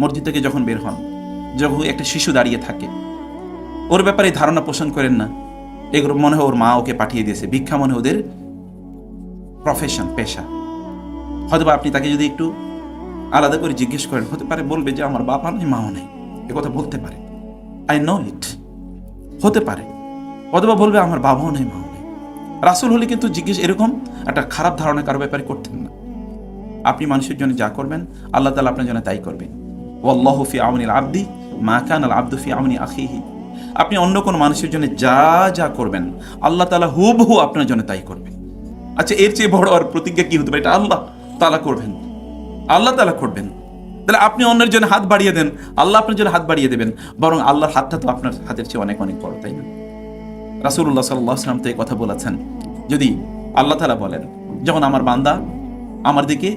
মসজিদ থেকে যখন বের হন, যখন একটা শিশু দাঁড়িয়ে থাকে, ওর ব্যাপারে ধারণা পোষণ করেন না। এগুলো মনে হয় ওর মা ওকে পাঠিয়ে দিয়েছে। ভিক্ষা মনে ওদের প্রফেশন পেশা। হয়তো আপনি তাকে যদি একটু আলাদা করে জিজ্ঞেস করেন, হতে পারে বলবে যে, আমার বাবা নেই, মাও নেই। কথা বলতে পারে। আই নো ইট হতে পারে। অথবা বলবে, আমার বাবাও নেই, মাও নেই। রাসুল হলে কিন্তু জিজ্ঞেস এরকম একটা খারাপ ধারণা কারও ব্যাপারে করতেন না। আপনি মানুষের জন্য যা করবেন, আল্লাহ তালা আপনার জন্য তাই করবেন। ওয়াল্লাহ ফি আমনিল আব্দি, মা কান আল আব্দু ফি আমনি আখিহি। আপনি অন্য কোনো মানুষের জন্য যা যা করবেন, আল্লাহ তালা হুবহু আপনার জন্য তাই করবেন আচ্ছা এর চেয়ে বড় আর প্রতিজ্ঞা কি হতে পারে? এটা আল্লাহ তালা করবেন। আল্লাহ তালা করবেন। তাহলে আপনি অন্যের জন্য হাত বাড়িয়ে দেন, আল্লাহ আপনার জন্য হাত বাড়িয়ে দেবেন। বরং আল্লাহর হাতটা তো আপনার হাতের চেয়ে অনেক অনেক বড়, তাই না? রাসুল্লাহ সাল্লাহ সাল্লাম তো এই কথা বলেছেন। যদি আল্লাহ তালা বলেন, যখন আমার বান্দা আমার দিকে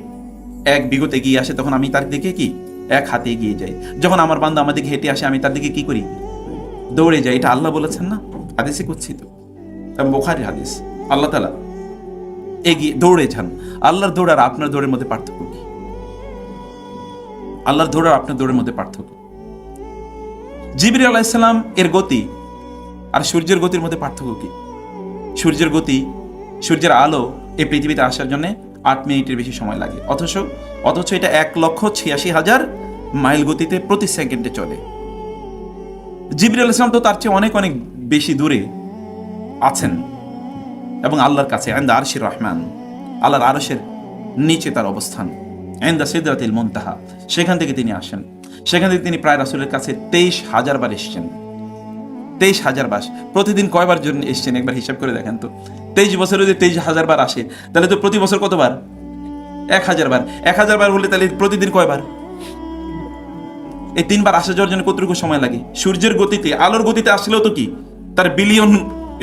এক বিগত এগিয়ে আসে, তখন আমি তার দিকে কি? এক হাতে এগিয়ে যাই। যখন আমার বান্দা আমার দিকে হেঁটে আসে, আমি তার দিকে কি করি? দৌড়ে যাই। এটা আল্লাহ বলেছেন না? হাদিসে করছি তো বোখারি হাদিস। আল্লাহ তালা এগিয়ে দৌড়ে যান। আল্লাহর দৌড় আর আপনার দৌড়ের মধ্যে পার্থক্য কি? আল্লাহর দৌড় আর আপনার দৌড়ের মধ্যে পার্থক্য। জিবির আলাইসাল্লাম এর গতি আর সূর্যের গতির মধ্যে পার্থক্য কি? সূর্যের গতি, সূর্যের আলো এই পৃথিবীতে আসার জন্য আট মিনিটের বেশি সময় লাগে। অথচ অথচ এটা এক লক্ষ ছিয়াশি হাজার মাইল গতিতে প্রতি সেকেন্ডে চলে। জিবির আল ইসলাম তো তার চেয়ে অনেক অনেক বেশি দূরে আছেন এবং আল্লাহর কাছে আন্দা আরশির রহমান, আল্লাহর আরশের নিচে তার অবস্থান আন্দা সিদ্দাতিল মুনতাহা, সেখান থেকে তিনি আসেন। সেখান থেকে তিনি প্রায় রাসুলের কাছে তেইশ হাজার বার এসছেন। তেইশ হাজার বাস প্রতিদিন কয়বার জন্য এসছেন? একবার হিসাব করে দেখেন তো। তেইশ বছরে যদি তেইশ হাজার বার আসে, তাহলে তো প্রতি বছর কতবার? এক হাজার বার। এক হাজার বার হলে তাহলে প্রতিদিন কয়বার? এই তিনবার আসা যাওয়ার জন্য কতটুকু সময় লাগে? সূর্যের গতিতে, আলোর গতিতে আসলেও তো কি? তার বিলিয়ন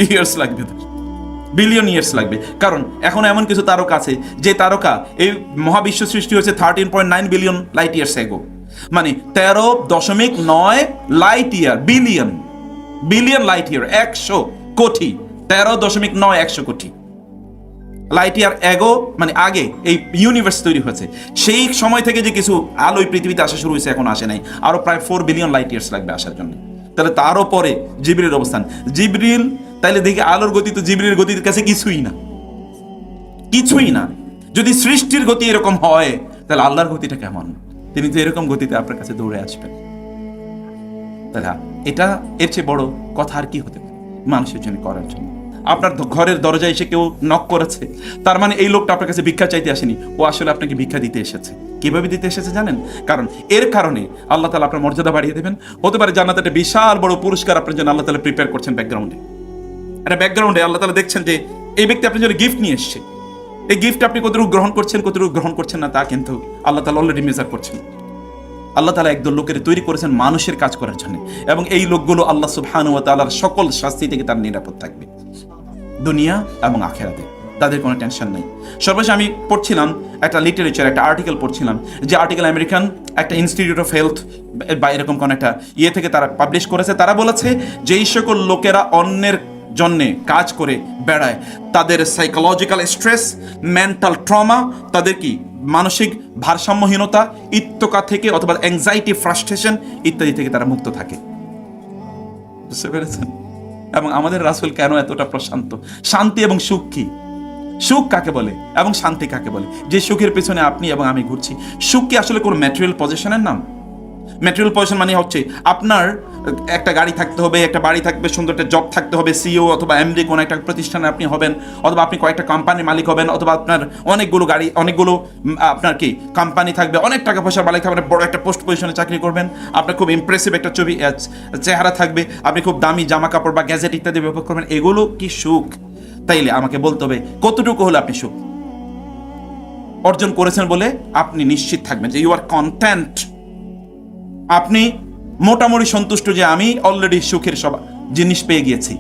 ইয়ার্স লাগবে বিলিয়ন ইয়ার্স লাগবে। কারণ এখন এমন কিছু তারকা আছে, যে তারকা এই মহাবিশ্ব সৃষ্টি হয়েছে thirteen point nine billion light years ago মানে তেরো দশমিক নয় light year billion billion light year একশো কোটি। তেরো দশমিক নয়, একশো কোটি। লাইট ইয়ার এগো মানে আগে এই ইউনিভার্স তৈরি হয়েছে। সেই সময় থেকে যে কিছু আলো এই পৃথিবীতে আসা শুরু হয়েছে, এখন আসে নাই। আরও প্রায় ফোর বিলিয়ন লাইট ইয়ার্স লাগবে আসার জন্য। তাহলে তারও পরে জিবরির অবস্থান। জিবরিল, তাইলে দেখি আলোর গতি তো জিবরির গতির কাছে কিছুই না। কিছুই না। যদি সৃষ্টির গতি এরকম হয়, তাহলে আল্লাহর গতিটা কেমন? তিনি তো এরকম গতিতে আপনার কাছে দৌড়ে আসবেন। তাহলে এটা এর চেয়ে বড় কথা আর কি হতে পারে? মানুষের জন্য করার জন্য। আপনার ঘরের দরজায় এসে কেউ নক করেছে। তার মানে এই লোকটা আপনার কাছে ভিক্ষা চাইতে আসেনি। ও আসলে আপনাকে ভিক্ষা দিতে এসেছে। কীভাবে দিতে এসেছে জানেন? কারণ এর কারণে আল্লাহ তালা আপনার মর্যাদা বাড়িয়ে দেবেন। হতে পারে জান্নাতে একটা বিশাল বড় পুরস্কার আপনার জন্য আল্লাহ তালা প্রিপেয়ার করছেন ব্যাকগ্রাউন্ডে একটা ব্যাকগ্রাউন্ডে আল্লাহ তালা দেখছেন যে এই ব্যক্তি আপনার জন্য গিফট নিয়ে এসছে। এই গিফট আপনি কতটুকু গ্রহণ করছেন, কতটুকু গ্রহণ করছেন না তা কিন্তু আল্লাহ তালা অলরেডি মেজার করছেন। আল্লাহ তালা একদল লোকের তৈরি করেছেন মানুষের কাজ করার জন্য। এবং এই লোকগুলো আল্লাহ সুবহানু ওয়া তাআলার সকল শাস্তি থেকে তার নিরাপদ থাকবে। দুনিয়া এবং আখেরাতে। তাদের কোনো টেনশন নেই। সর্বশেষ আমি পড়ছিলাম একটা লিটারেচার একটা আর্টিকেল পড়ছিলাম যে আর্টিকেল আমেরিকান একটা ইনস্টিটিউট অফ হেলথ বা এরকম কোনো একটা ইয়ে থেকে তারা পাবলিশ করেছে। তারা বলেছে যে এই সকল লোকেরা অন্যের জন্যে কাজ করে বেড়ায়। তাদের সাইকোলজিক্যাল স্ট্রেস মেন্টাল ট্রমা তাদের কি মানসিক ভারসাম্যহীনতা, ইত্যকা থেকে অথবা অ্যাংজাইটি ফ্রাস্ট্রেশন ইত্যাদি থেকে তারা মুক্ত থাকে। বুঝতে পেরেছেন? এবং আমাদের রাসুল কেন এতটা প্রশান্ত? শান্তি এবং সুখ কি? সুখ কাকে বলে? এবং শান্তি কাকে বলে? যে সুখের পেছনে আপনি এবং আমি ঘুরছি। সুখ কি আসলে কোনো ম্যাটেরিয়াল পজিশনের নাম? ম্যাটেরিয়াল পজিশন মানে হচ্ছে আপনার একটা গাড়ি থাকতে হবে, একটা বাড়ি থাকবে, সুন্দর একটা জব থাকতে হবে সিও অথবা এমডি কোনো একটা প্রতিষ্ঠানে আপনি হবেন, অথবা আপনি কয়েকটা কোম্পানির মালিক হবেন, অথবা আপনার অনেকগুলো গাড়ি, অনেকগুলো আপনার কি কোম্পানি থাকবে, অনেক টাকা পয়সার মালিক থাকবেন বড় একটা পোস্ট পজিশনে চাকরি করবেন, আপনার খুব ইমপ্রেসিভ একটা ছবি চেহারা থাকবে, আপনি খুব দামি জামা কাপড় বা গ্যাজেট ইত্যাদি ব্যবহার করবেন, এগুলো কি সুখ? তাইলে আমাকে বলতে হবে, কতটুকু হলে আপনি সুখ? অর্জন করেছেন বলে আপনি নিশ্চিত থাকবেন যে ইউ আর কন্টেন্ট আপনি মোটামুটি সন্তুষ্ট যে আমি অলরেডি সুখের সব জিনিস পেয়ে গিয়েছি।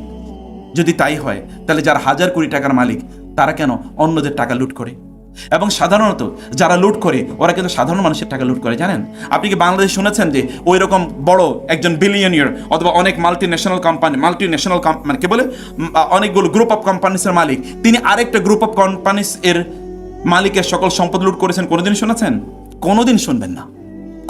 যদি তাই হয়, তাহলে যারা হাজার কোটি টাকার মালিক, তারা কেন অন্যদের টাকা লুট করে? এবং সাধারণত যারা লুট করে, ওরা কিন্তু সাধারণ মানুষের টাকা লুট করে, জানেন? আপনি কি বাংলাদেশ শুনেছেন যে ওই রকম বড় একজন বিলিয়নিয়র অথবা অনেক multinational company multinational মানে কি বলে? অনেকগুলো গ্রুপ অফ কোম্পানিসের মালিক। তিনি আরেকটা গ্রুপ অফ কোম্পানিস এর মালিকের সকল সম্পদ লুট করেছেন, কোনোদিন শুনেছেন? কোনোদিন শুনবেন না।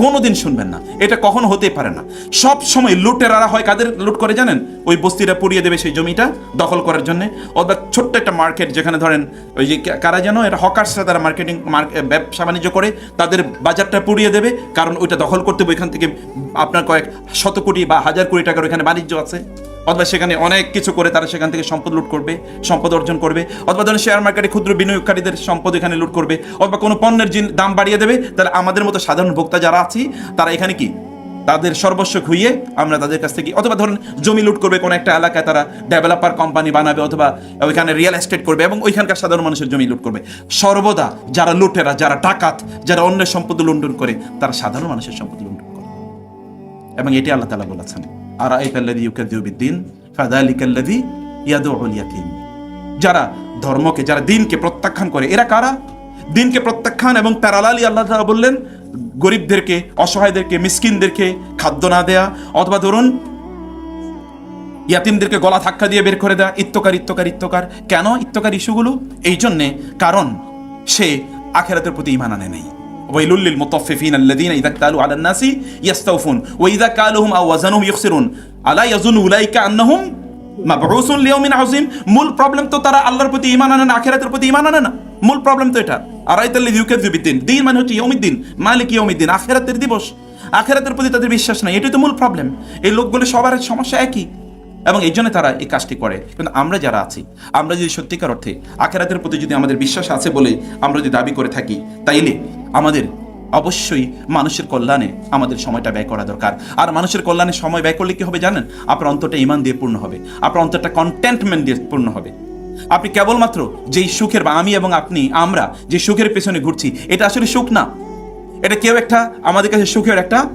কোনোদিন শুনবেন না। এটা কখনো হতেই পারে না। সব সময় লুটেরারা হয় কাদের লুট করে জানেন? ওই বস্তিটা পুড়িয়ে দেবে সেই জমিটা দখল করার জন্য। অর্থাৎ ছোট্ট একটা মার্কেট যেখানে ধরেন ওই যে কারা যেন এটা হকার্সরা তারা মার্কেটিং ব্যবসা বাণিজ্য করে, তাদের বাজারটা পুড়িয়ে দেবে। কারণ ওইটা দখল করতে ওইখান থেকে আপনার কয়েক শত কোটি বা হাজার কোটি টাকার ওইখানে বাণিজ্য আছে। অথবা সেখানে অনেক কিছু করে তারা সেখান থেকে সম্পদ লুট করবে, সম্পদ অর্জন করবে। অথবা ধরেন শেয়ার মার্কেটে ক্ষুদ্র বিনিয়োগকারীদের সম্পদ এখানে লুট করবে। অথবা কোনো পণ্যের দাম বাড়িয়ে দেবে, তাহলে আমাদের মতো সাধারণ ভোক্তা যারা আছি, তারা এখানে কি? তাদের সর্বস্ব খুইয়ে আমরা তাদের কাছ থেকে অথবা ধরুন জমি লুট করবে, কোনো একটা এলাকায় তারা ডেভেলপার কোম্পানি বানাবে, অথবা ওইখানে রিয়েল এস্টেট করবে এবং ওইখানকার সাধারণ মানুষের জমি লুট করবে। সর্বদা যারা লুটেরা, যারা ডাকাত, যারা অন্যের সম্পদ লুণ্ঠন করে, তারা সাধারণ মানুষের সম্পদ লুণ্ঠন করে। এবং এটি আল্লাহ তালা বলেছেন। আর আইতাল্লাদি ইউকাদ্দিউবিদ্দিন ফাদালিকাল্লাদি ইয়াদুল ইয়াতিম যারা ধর্মকে, যারা দিনকে প্রত্যাখ্যান করে, এরা কারা? দিনকে প্রত্যাখ্যান এবং প্যারালালি আল্লাহ তাআলা বললেন, গরিবদেরকে, অসহায়দেরকে, মিসকিনদেরকে খাদ্য না দেয়া, অথবা ধরুন, ইয়াতিমদেরকে গলা ধাক্কা দিয়ে বের করে দেয়া, ইত্যকার ইত্যকার ইত্যকার। কেন ইত্যকার ইস্যুগুলো? এই জন্যে কারণ সে আখেরাতের প্রতি ইমান আনে নেই। ওয়াইলুল লিল মুতাফফিফিন আল্লাযীনা ইযা কালু আলান নাসি ইয়াস্তাউফুন ওয়া ইযা কালুহুম আও ওয়াজানুহুম ইখসিরুন আলা ইয়াজুনু উলাইকা আন্নাহুম মাবউসুন লিয়াউমিন আযীম মূল প্রবলেম তো তারা আল্লাহর প্রতি ঈমান আনে না আখিরাতের প্রতি ঈমান আনে না। মূল প্রবলেম তো এটা। আর আইতাল্লাযী ইউকাযযিবু বিদ্দিন। দিন মানে হচ্ছে ইয়াউমিদ্দিন। মালিক ইয়াউমিদ্দিন। আখিরাতের দিবস। আখিরাতের প্রতি তাদের বিশ্বাস নাই। এটাই তো মূল প্রবলেম এই লোকগুলো সবার সমস্যা একই। এবং এই জন্য তারা এই কাজটি করে। কিন্তু আমরা যারা আছি, আমরা যদি সত্যিকার অর্থে আখেরাতের প্রতি যদি আমাদের বিশ্বাস আছে বলে আমরা যদি দাবি করে থাকি, তাইলে আমাদের অবশ্যই মানুষের কল্যাণে আমাদের সময়টা ব্যয় করা দরকার। আর মানুষের কল্যাণে সময় ব্যয় করলে কি হবে জানেন? আপনার অন্তরটা ইমান দিয়ে পূর্ণ হবে। আপনার অন্তরটা কন্টেন্টমেন্ট দিয়ে পূর্ণ হবে। আপনি কেবলমাত্র যেই সুখের বা আমি এবং আপনি, আমরা যে সুখের পেছনে ঘুরছি, এটা আসলে সুখ না। এটা কেউ একটা, আমাদের কাছে সুখের একটা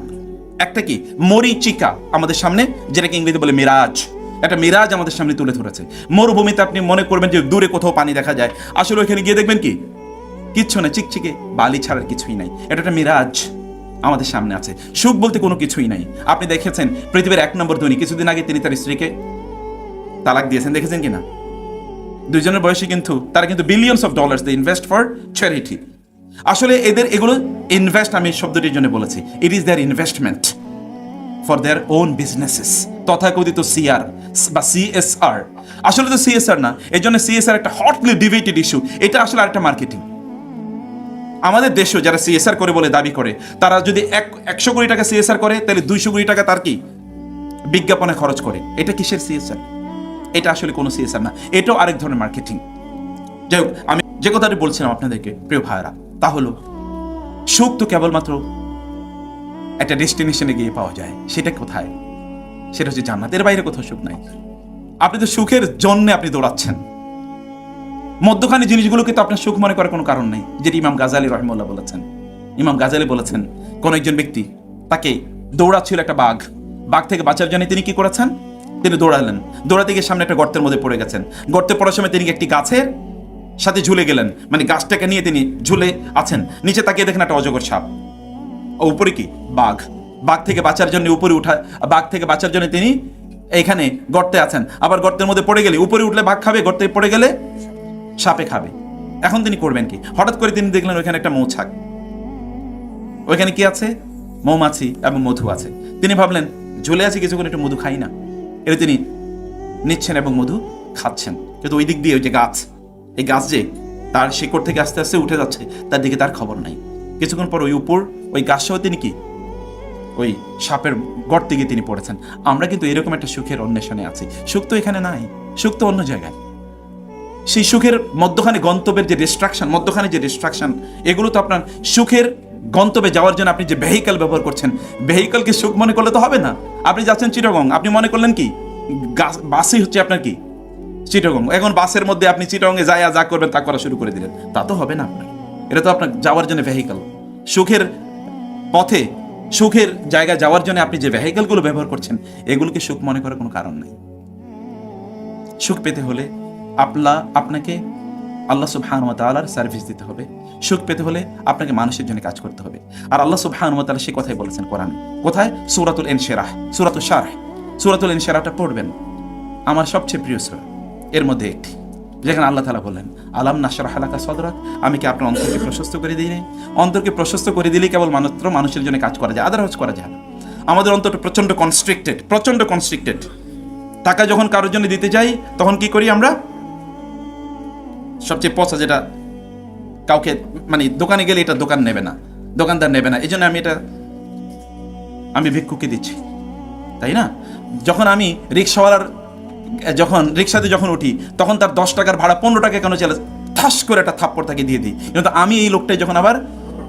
একটা কি? মরিচিকা আমাদের সামনে, যেটাকে ইংরেজি বলে মিরাজ। একটা মিরাজ আমাদের সামনে তুলে ধরেছে। মরুভূমিতে আপনি মনে করবেন যে দূরে কোথাও পানি দেখা যায়। আসলে ওখানে গিয়ে দেখবেন কি? কিচ্ছু না চিকচিকে, বালি ছাড়ার কিছুই নাই। এটা একটা মিরাজ আমাদের সামনে আছে। সুখ বলতে কোনো কিছুই নাই। আপনি দেখেছেন, পৃথিবীর এক নম্বর ধনী, কিছুদিন আগে তিনি তার স্ত্রীকে তালাক দিয়েছেন, দেখেছেন কিনা? দুইজনের বয়সী কিন্তু তারা কিন্তু billions of dollars they invest for charity আসলে এদের এগুলো ইনভেস্ট আমি শব্দটির জন্য বলেছি। It is their investment for their own businesses তথাকথিত সিআর বা সিএসআর আসলে তো সিএসআর না এই জন্য সিএসআর একটা হটলি ডিবেটেড ইস্যু এটা আসলে আরেকটা মার্কেটিং আমাদের দেশেও যারা সিএসআর করে বলে দাবি করে, তারা যদি এক, একশো কোটি টাকা সিএসআর করে, তাহলে দুইশো কোটি টাকা তার কি? বিজ্ঞাপনে খরচ করে। এটা কিসের সিএসআর এটা আসলে কোনো সিএসআর না। এটাও আরেক ধরনের মার্কেটিং যাই হোক, আমি যে কথাটি বলছিলাম আপনাদেরকে, প্রিয় ভাইরা তা হলো, সুখ তো কেবলমাত্র একটা ডেস্টিনেশনে গিয়ে পাওয়া যায়। সেটা কোথায়? সেটা হচ্ছে জান্নাতের বাইরে কোথাও সুখ নাই। আপনি তো সুখের জন্য আপনি দৌড়াচ্ছেন। মধ্যখানে জিনিসগুলোকে তো আপনার সুখ মনে করার কোনো কারণ নেই, যেটি ইমাম গাজালি রহমুল্লাহ বলেছেন। ইমাম গাজালি বলেছেন, কোন একজন ব্যক্তি তাকে দৌড়াচ্ছিল একটা বাঘ। বাঘ থেকে বাঁচার জন্য তিনি কি করেছেন? তিনি দৌড়ালেন। দৌড়াতে গিয়ে সামনে একটা গর্তের মধ্যে পড়ে গেছেন। গর্তে পড়ার সময় তিনি একটি গাছের সাথে ঝুলে গেলেন। মানে গাছটাকে নিয়ে তিনি ঝুলে আছেন। নিচে তাকিয়ে দেখেন একটা অজগর সাপ। উপরে কি? বাঘ। বাঘ থেকে বাঁচার জন্য উপরে উঠা বাঘ থেকে বাঁচার জন্য তিনি এইখানে গর্তে আছেন। আবার গর্তের মধ্যে পড়ে গেলে উপরে উঠলে বাঘ খাবে, গর্তে পড়ে গেলে সাপে খাবে। এখন তিনি করবেন কি? হঠাৎ করে তিনি দেখলেন ওইখানে একটা মৌছাক। ওইখানে কি আছে? মৌমাছি এবং মধু আছে। তিনি ভাবলেন, ঝুলে আছি কিছুক্ষণ, একটু মধু খাই না। এটা তিনি নিচ্ছেন এবং মধু খাচ্ছেন। কিন্তু ওই দিক দিয়ে ওই যে গাছ, এই গাছ যে তার শিকড় থেকে আস্তে আস্তে উঠে যাচ্ছে, তার দিকে তার খবর নাই। কিছুক্ষণ পর ওই উপর, ওই গাছ সহ তিনি কি? ওই সাপের গর্তে গিয়ে তিনি পড়েছেন। আমরা কিন্তু এরকম একটা সুখের অন্বেষণে আছি। সুখ তো এখানে নাই, সুখ তো অন্য জায়গায়। সেই সুখের মধ্যখানে গন্তব্যের যে ডিস্ট্রাকশন মধ্যখানে যে ডিস্ট্রাকশন এগুলো তো আপনার সুখের গন্তব্যে যাওয়ার জন্য আপনি যে ভেহিক্যাল ব্যবহার করছেন ভেহিক্যালকে সুখ মনে করলে তো হবে না। আপনি যাচ্ছেন চিটাগং, আপনি মনে করলেন কি? বাসই হচ্ছে আপনার কি? চিটাগং। এখন বাসের মধ্যে আপনি চিটাগংয়ে যা যা করবেন তা করা শুরু করে দিলেন। তা তো হবে না আপনার। এটা তো আপনার যাওয়ার জন্য ভেহিক্যাল সুখের পথে, সুখের জায়গায় যাওয়ার জন্য আপনি যে ভেহিক্যালগুলো ব্যবহার করছেন, এগুলোকে সুখ মনে করার কোনো কারণ নেই। সুখ পেতে হলে আপলা, আপনাকে আল্লাহ সুবহান তাআলার সার্ভিস দিতে হবে। সুখ পেতে হলে আপনাকে মানুষের জন্য কাজ করতে হবে। আর আল্লাহ সুবহান তাআলা সে কথাই বলেছেন কোরআনে। কোথায়? সূরাতুল ইনশিরাহ সূরাতুল শারহ। সূরাতুল ইনশিরাহটা পড়বেন। আমার সবচেয়ে প্রিয় সূরা, এর মধ্যে একটি। যেখানে আল্লাহ তালা বললেন, আলাম নাসর হালাকা সদরাক? আমি কি আপনার অন্তরকে প্রশস্ত করে দিই নাই? অন্তরকে প্রশস্ত করে দিলেই কেবল মাত্র মানুষের জন্য কাজ করা যায় আদারওয়াইজ করা যায় আমাদের অন্তরটা প্রচণ্ড কনস্ট্রিক্টেড প্রচণ্ড কনস্ট্রিক্টেড টাকা যখন কারোর জন্য দিতে যাই, তখন কি করি আমরা? সবচেয়ে পচা যেটা কাউকে মানে দোকানে গেলে এটা দোকান নেবে না, দোকানদার নেবে না। এই জন্য আমি এটা, আমি ভিক্ষুকে দিচ্ছি। তাই না? যখন আমি রিক্সাওয়ালার যখন, রিক্সাতে যখন উঠি, তখন তার দশ টাকার ভাড়া পনেরো টাকা কেন চলে? ঠাস করে একটা থাপ্পড় তাকে দিয়ে দিই। কিন্তু আমি এই লোকটাই যখন আবার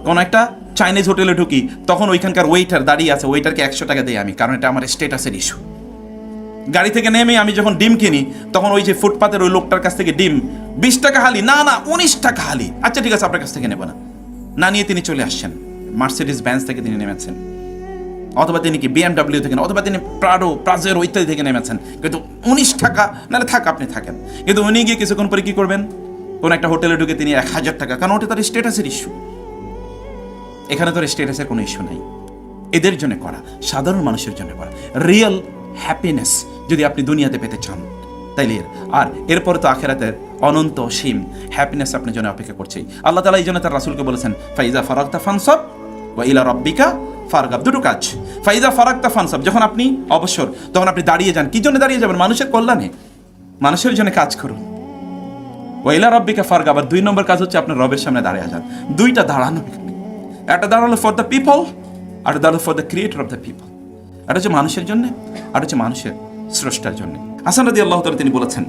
কোনো একটা চাইনিজ হোটেলে ঢুকি, তখন ওইখানকার ওয়েটার দাঁড়িয়ে আছে ওয়েটারকে একশো টাকা দিই আমি, কারণ এটা আমার স্টেটাসের ইস্যু গাড়ি থেকে নেমে আমি যখন ডিম কিনি, তখন ওই যে ফুটপাতের ওই লোকটার কাছ থেকে ডিম, বিশ টাকা হালি, না না, উনিশ টাকা হালি। আচ্ছা ঠিক আছে, আপনার কাছ থেকে নেব না। না নিয়ে তিনি চলে আসছেন। মার্সিডিস ব্যান্স থেকে তিনি নেমেছেন। অথবা তিনি কি বিএমডাব্লিউ থেকে অথবা তিনি প্রাডো প্রাজেরো ইত্যাদি থেকে নেমেছেন। কিন্তু উনিশ টাকা, নাহলে থাক আপনি থাকেন। কিন্তু উনি গিয়ে কিছুক্ষণ পরে কি করবেন? কোনো একটা হোটেলে ঢুকে তিনি এক হাজার টাকা, কারণ ওটা তার স্টেটাসের ইস্যু। এখানে তোর স্টেটাসের কোনো ইস্যু নাই। এদের জন্য করা, সাধারণ মানুষের জন্য করা। রিয়েল হ্যাপিনেস যদি আপনি দুনিয়াতে পেতে চান, তাইলে আর এরপরে তো আখেরাতের অনন্ত সীম হ্যাপিনেস আপনার জন্য অপেক্ষা করছেই। আল্লাহ তালা এই জন্য তার রাসুলকে বলেছেন, ফাইজা ফারাক্তা ফানসব বা ইলা রব্বিকা ফারগাব, দুটো কাজ। ফাইজা ফারাক্তা ফানসব, যখন আপনি অবসর, তখন আপনি দাঁড়িয়ে যান। কি জন্য দাঁড়িয়ে যাবেন? মানুষের কল্যাণে। মানুষের জন্য কাজ করুন। ওয়াইলা রব্বিকা ফারগাব, আর দুই নম্বর কাজ হচ্ছে আপনার রবের সামনে দাঁড়িয়ে যান। দুইটা দাঁড়ানো একটা দাঁড়াল ফর দ্য পিপল আর দাঁড়াল for the creator of the people এটা হচ্ছে মানুষের জন্য, আর হচ্ছে মানুষের স্রষ্টার জন্য। হাসান রাদি আল্লাহ তালা তিনি বলেছেন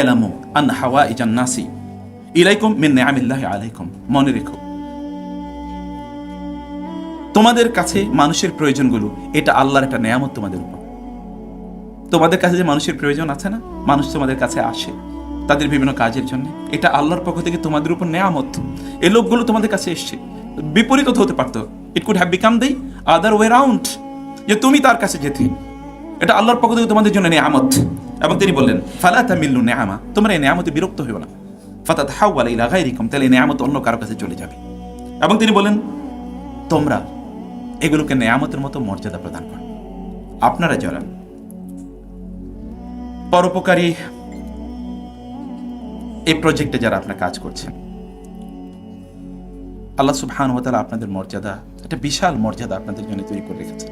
এলামু আন হাওয়া ইজান নাসি, ইলাইকুম মিন নিআমিল্লাহ আলাইকুম। মনে রেখো। তোমাদের কাছে মানুষের প্রয়োজনগুলো, এটা আল্লাহর একটা নেয়ামত তোমাদের উপর। তোমাদের কাছে যে মানুষের প্রয়োজন আছে না, মানুষ তোমাদের কাছে আসে তাদের বিভিন্ন কাজের জন্য। এটা আল্লাহর পক্ষ থেকে তোমাদের উপর নেয়ামত। এই লোকগুলো তোমাদের কাছে এসছে। বিপরীত হতে পারতো। It could have become the other way round যে তুমি তার কাছে যেতে। এটা আল্লাহর পক্ষ থেকে তোমাদের জন্য নেয়ামত। এবং তিনি বললেন, ফালা তা তামিল্লু নেয়ামা। তোমরা এই নেয়ামতে বিরক্ত হইও না। ফাতাত হাওয়ালা ইলা রিকম তাহলে নেয়ামত অন্য কারও কাছে চলে যাবে। এবং তিনি বলেন তোমরা এগুলোকে নেয়ামতের মতো মর্যাদা প্রদান করো আপনারা যারা পরোপকারী এই প্রজেক্টে যারা আপনার কাজ করছেন, আল্লাহ সুবহান তাআলা আপনাদের মর্যাদা, একটা বিশাল মর্যাদা আপনাদের জন্য তৈরি করে রেখেছেন।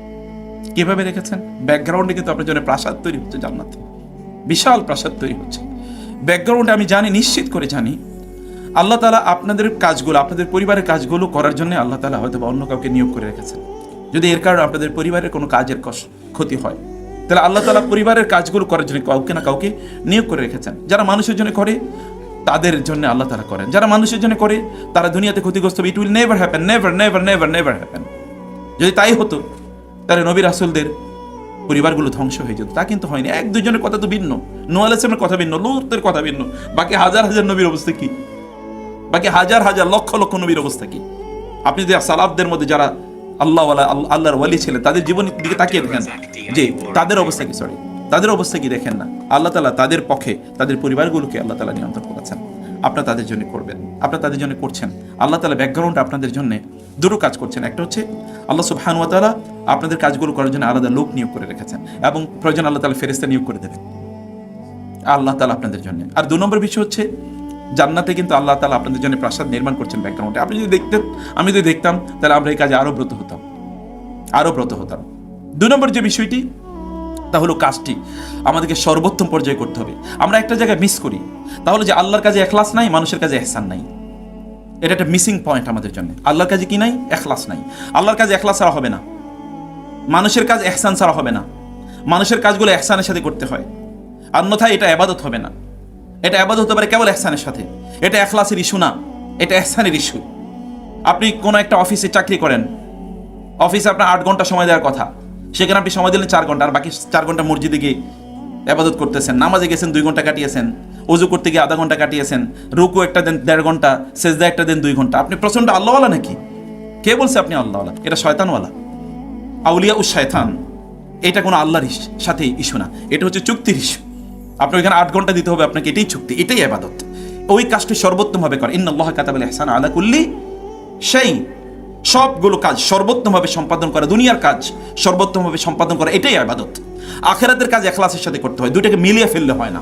কীভাবে রেখেছেন? ব্যাকগ্রাউন্ডে কিন্তু আপনার জন্য প্রাসাদ তৈরি হচ্ছে জান্নাতে। বিশাল প্রাসাদ তৈরি হচ্ছে। ব্যাকগ্রাউন্ডে আমি জানি, নিশ্চিত করে জানি, আল্লাহ তালা আপনাদের কাজগুলো, আপনাদের পরিবারের কাজগুলো করার জন্য আল্লাহ তালা হয়তো বা অন্য কাউকে নিয়োগ করে রেখেছেন। যদি এর কারণে আপনাদের পরিবারের কোনো কাজের কষ- ক্ষতি হয়, তাহলে আল্লাহ তালা পরিবারের কাজগুলো করার জন্য কাউকে না কাউকে নিয়োগ করে রেখেছেন। যারা মানুষের জন্য করে, তাদের জন্য আল্লাহ তালা করেন। যারা মানুষের জন্য করে, তারা দুনিয়াতে ক্ষতিগ্রস্ত হবে। It will never happen never never never never happen যদি তাই হতো, তাহলে নবীর রাসুলদের পরিবারগুলো ধ্বংস হয়ে যেত। তা কিন্তু হয়নি। এক দুজনের কথা তো ভিন্ন। নোয়াল ইসলামের কথা ভিন্ন, লুতের কথা ভিন্ন। বাকি হাজার হাজার নবীর অবস্থা কি? বাকি হাজার হাজার লক্ষ লক্ষ নবীর অবস্থা কি? আপনি যদি সালাফদের মধ্যে যারা আল্লাহ আল্লাহর ওয়ালি ছিলেন তাদের জীবনের দিকে তাকিয়ে দেখেন। যে তাদের অবস্থা কি সরি তাদের অবস্থা কি দেখেন না? আল্লাহ তালা তাদের পক্ষে, তাদের পরিবারগুলোকে আল্লাহ তালা নিয়ন্ত্রণ করেছেন। আপনারা তাদের জন্য করবেন, আপনারা তাদের জন্য করছেন। আল্লাহ তালা ব্যাকগ্রাউন্ড আপনাদের জন্য দুটো কাজ করছেন। একটা হচ্ছে, আল্লাহ সুবহানুয়া তালা আপনাদের কাজগুলো করার জন্য আলাদা লোক নিয়োগ করে রেখেছেন এবং প্রয়োজন আল্লাহ তালা ফেরেস্তা নিয়োগ করে দেবেন। আল্লাহ তালা আপনাদের জন্য। আর দু নম্বর বিষয় হচ্ছে জান্নাতে কিন্তু আল্লাহ তালা আপনাদের জন্য প্রাসাদ নির্মাণ করছেন ব্যাকগ্রাউন্ডে আপনি যদি দেখতেন আমি যদি দেখতাম, তাহলে আমরা এই কাজে আরও ব্রত হতাম। আরও ব্রত হতাম। দু নম্বর যে বিষয়টি, তা হলো কাজটি। আমাদেরকে সর্বোত্তম পর্যায়ে করতে হবে। আমরা একটা জায়গায় মিস করি। তাহলে যে আল্লাহর কাজে এখলাস নাই, মানুষের কাজে এহসান নাই। এটা একটা মিসিং পয়েন্ট আমাদের জন্য। আল্লাহর কাজে কি নাই? এখলাস নাই। আল্লাহর কাজে এখলাস ছাড়া হবে না। মানুষের কাজ এহসান ছাড়া হবে না। মানুষের কাজগুলো এহসানের সাথে করতে হয়। অন্যথায় এটা আবাদত হবে না। এটা আবাদত হতে পারে কেবল এহসানের সাথে। এটা এখলাসের ইস্যু না, এটা এহসানের ইস্যু। আপনি কোনো একটা অফিসে চাকরি করেন, অফিসে আপনার আট ঘণ্টা সময় দেওয়ার কথা। সেখানে আপনি সময় দিলেন চার ঘণ্টা, আর বাকি চার ঘণ্টা মসজিদে গিয়ে আবাদত করতেছেন। নামাজে গেছেন, দুই ঘণ্টা কাটিয়েছেন অজু করতে গিয়ে আধা ঘণ্টা কাটিয়েছেন, রুকু একটা দেন দেড় ঘণ্টা, সেজদা একটা দেন দুই ঘণ্টা। আপনি প্রচণ্ড আল্লাহওয়ালা নাকি? কে বলছে আপনি আল্লাহওয়ালা? এটা শয়তানওয়ালা। আউলিয়া উ শয়তান। এটা কোনো আল্লাহর সাথে ইস্যু না। এটা হচ্ছে চুক্তির ইস্যু। আপনার ওইখানে আট ঘণ্টা দিতে হবে, আপনাকে এটাই চুক্তি, এটাই আবাদত। ওই কাজটি সর্বোত্তমভাবে করে ইন্ন আলা কুল্লি সেই সবগুলো কাজ সর্বোত্তমভাবে সম্পাদন করা, দুনিয়ার কাজ সর্বোত্তমভাবে সম্পাদন করা, এটাই আবাদত। আখেরাতের কাজ এখলাসের সাথে করতে হয়, দুইটাকে মিলিয়ে ফেললে হয় না।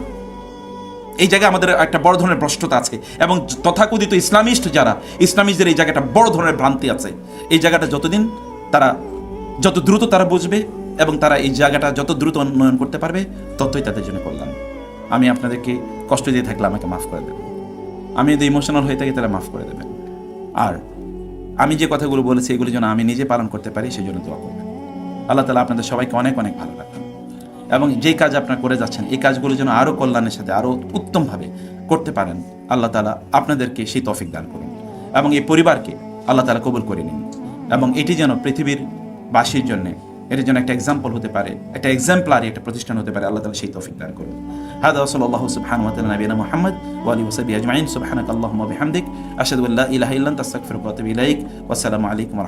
এই জায়গায় আমাদের একটা বড় ধরনের ভ্রষ্টতা আছে এবং তথাকথিত ইসলামিস্ট যারা, ইসলামিস্টদের এই জায়গাটা বড় ধরনের ভ্রান্তি আছে। এই জায়গাটা যতদিন তারা, যত দ্রুত তারা বুঝবে এবং তারা এই জায়গাটা যত দ্রুত উন্নয়ন করতে পারবে, ততই তাদের জন্য কল্যাণ। আমি আপনাদেরকে কষ্ট দিয়ে থাকলে আমাকে মাফ করে দেবেন। আমি যদি ইমোশনাল হয়ে থাকি তাহলে মাফ করে দেবেন। আর আমি যে কথাগুলো বলেছি, এগুলো যেন আমি নিজে পালন করতে পারি সেই জন্য দোয়া করবেন। আল্লাহ তালা আপনাদের সবাইকে অনেক অনেক ভালো রাখবেন এবং যেই কাজ আপনারা করে যাচ্ছেন, এই কাজগুলো যেন আরও কল্যাণের সাথে, আরও উত্তমভাবে করতে পারেন, আল্লাহ তালা আপনাদেরকে সেই তফিক দান করুন। এবং এই পরিবারকে আল্লাহ তালা কবুল করে নিন। এবং এটি যেন পৃথিবীর বাসীর জন্য এটার জন্য একটা এক্সাম্পল হতে পারে, একটা এক্সাম্পলারি একটা প্রতিষ্ঠান হতে পারে, আল্লাহ তালা সেই তৌফিক দান করুন। হাদা সাল্লাল্লাহু সুবহানাহু ওয়া মুহাম্মদ ওয়া আলিহি ওয়া সাহবিহি আজমাইন। সুবহান আল্লাহুম্মা ওয়া বিহামদিক, আশহাদু আল্লা ইলাহা ইল্লা আনতা আস্তাগফিরুকা ওয়া আলাইকুম